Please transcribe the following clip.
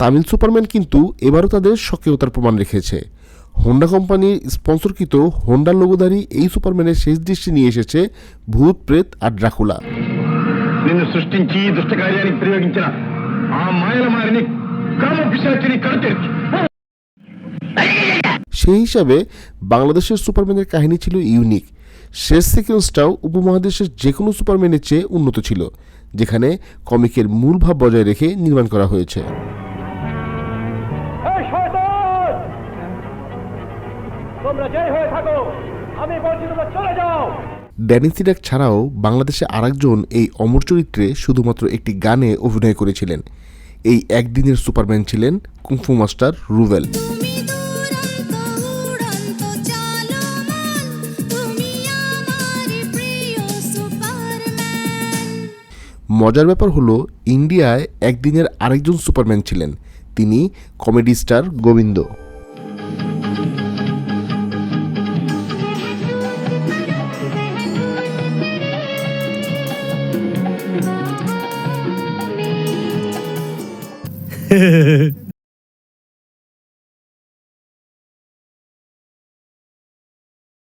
Tamil Superman কিন্তু এবারও তাদের সক্রিয়তার প্রমাণ রেখেছে। হোন্ডা কোম্পানির স্পন্সরকৃত হোন্ডার লোগোধারী এই সুপারম্যানের শেষ দৃষ্টি নিয়ে এসেছে ভূত প্রেত আর ড্রাকুলা সেই হিসাবে বাংলাদেশের সুপারম্যানের কাহিনী ছিল ইউনিক। শেষ সিকোয়েন্সটাও উপমহাদেশের যে কোনো সুপারম্যানের চেয়ে উন্নত ছিল। যেখানে কমিকের মূল ভাব বজায় রেখে নির্মাণ করা হয়েছে। হয়ে ড্যানি সিডাক ছাড়াও বাংলাদেশে আরেকজন এই অমর চরিত্রে শুধুমাত্র একটি গানে অভিনয় করেছিলেন। এই একদিনের সুপারম্যান ছিলেন কুংফু মাস্টার রুভেল মজার ব্যাপার হলো ইন্ডিয়ায় একদিনের আরেকজন সুপারম্যান ছিলেন। তিনি কমেডি স্টার গোবিন্দ।